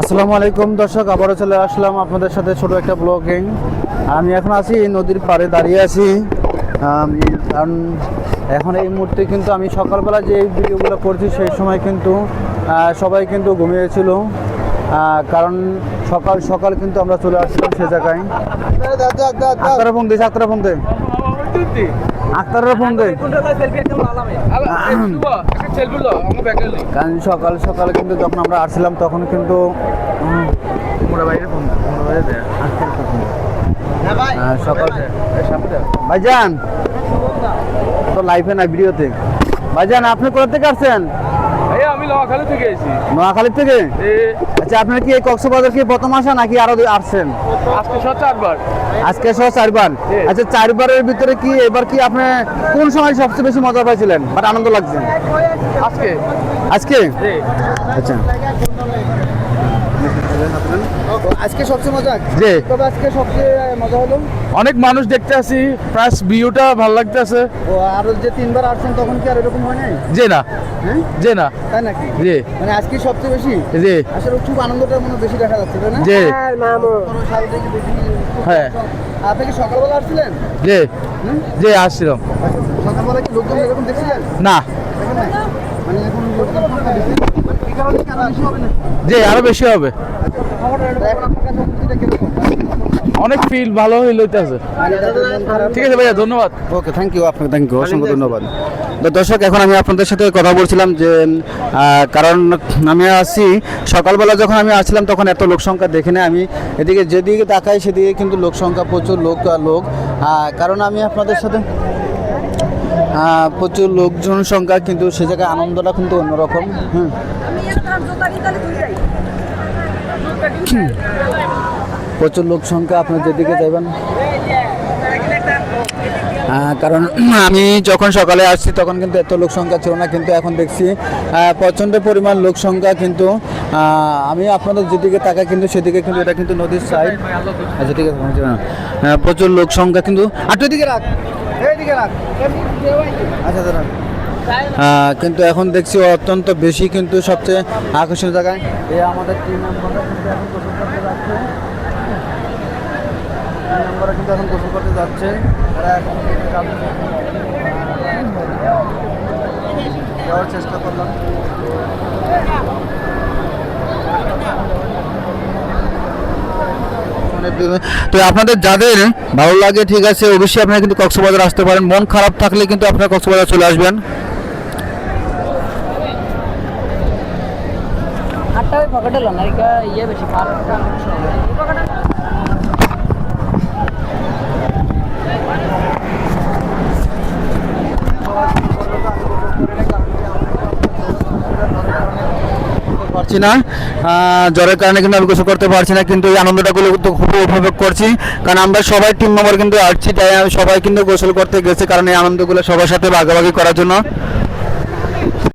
আসসালামু আলাইকুম দর্শক আবারও চলে আসলাম আপনাদের সাথে ছোট একটা ব্লগিং আমি এখন আছি নদীর পাড়ে দাঁড়িয়ে আছি। আম, কারণ এখন এই মুহূর্তে কিন্তু আমি সকালবেলা যে এই ভিডিওগুলো করছি সেই সময় কিন্তু সবাই কিন্তু ঘুমিয়েছিল। কারণ সকাল সকাল কিন্তু আমরা চলে আসছিলাম সে জায়গায়। আক্তারা ফোন দিয়েছে আক্তারা ফোন দে। আক্তারের ফোন দে। কারণ সকাল সকালে কিন্তু যখন আমরা আসছিলাম তখন কিন্তু উম, আহ, সকাল। ভাইজান তো লাইফে না ভিডিওতে ভাইজান আপনি কোথা থেকে আসছেন? আমি থেকে এসেছি। নোয়াখালী থেকে? আচ্ছা আপনার কি এই কক্সবাজার কি প্রথম আসা নাকি আরও আসছেন? আজকে চারবার। আজকে সহ চারবার? আচ্ছা চারবারের ভিতরে কি এবার কি আপনি কোন সময় সবচেয়ে বেশি মজা পাইছিলেন? বাট আনন্দ লাগছে। আজকে। আজকে? আচ্ছা। আজকে সবচেয়ে মজা? জি। তবে আজকে সবচেয়ে মজা হলো? অনেক মানুষ দেখতে আসি প্লাস ভিউটা ভালো লাগতেছে। ও আরও যে তিনবার আসছেন তখন কি আর এরকম হয় নাই? যে না। হ্যাঁ? যে না। তাই নাকি? জি। মানে আজকে সবচেয়ে বেশি? জি। আসলে খুব আনন্দটা মনে বেশি দেখা যাচ্ছে তাই না? জি। হ্যাঁ আপনি কি সকালবেলা আসছিলেন? জি। জি আসছিলাম। সকালবেলা কি লোকজন এরকম দেখছিলেন? না। মানে এখন লোকজন বেশি। এই কারণে কি আরও হবে না জি আরও বেশি হবে? অনেক ফিল ভালো মন খারাপ- ঠিক আছে ভাইয়া ধন্যবাদ। ওকে থ্যাংক ইউ আপনাকে থ্যাংক ইউ অসংখ্য ধন্যবাদ। দর্শক এখন আমি আপনাদের সাথে কথা বলছিলাম যে কারণ আমি আসি সকালবেলা যখন আমি আসছিলাম তখন এত লোক সংখ্যা দেখি না আমি। এদিকে যেদিকে তাকাই সেদিকে কিন্তু লোক সংখ্যা প্রচুর লোক লোক। কারণ আমি আপনাদের সাথে প্রচুর লোকজন সংখ্যা কিন্তু সে জায়গায় আনন্দটা কিন্তু অন্যরকম হুম। প্রচুর লোক সংখ্যা আপনার যেদিকে যাবেন কারণ আমি যখন সকালে আসছি তখন কিন্তু এত লোক সংখ্যা ছিল না কিন্তু এখন দেখছি প্রচণ্ড পরিমাণ লোক সংখ্যা কিন্তু আমি আপনাদের যেদিকে তাকাই কিন্তু সেদিকে কিন্তু এটা কিন্তু নদীর সাইড আচ্ছা আছে প্রচুর লোক সংখ্যা কিন্তু আটু দিকে রাখ। রাখ। আচ্ছা আহ, কিন্তু এখন দেখছি অত্যন্ত বেশি কিন্তু সবচেয়ে আকর্ষণীয় জায়গায়। আমাদের করতে যাচ্ছে। মেম্বাররা কিন্তু এখন গোসল করতে যাচ্ছে। যাওয়ার চেষ্টা করলাম। তো আপনাদের যাদের ভালো লাগে, ঠিক আছে, অবশ্যই আপনারা কিন্তু কক্সবাজার আসতে পারেন। মন খারাপ থাকলে কিন্তু আপনারা কক্সবাজার চলে আসবেন। এটা ইয়ে পারছি না। জ্বরের কারণে কিন্তু আমি গোসল করতে পারছি না, কিন্তু এই আনন্দটা গুলো কিন্তু খুব উপভোগ করছি। কারণ আমরা সবাই টিম মেম্বার কিন্তু আসছি, তাই সবাই কিন্তু গোসল করতে গেছে, কারণ এই আনন্দগুলো সবার সাথে ভাগাভাগি করার জন্য।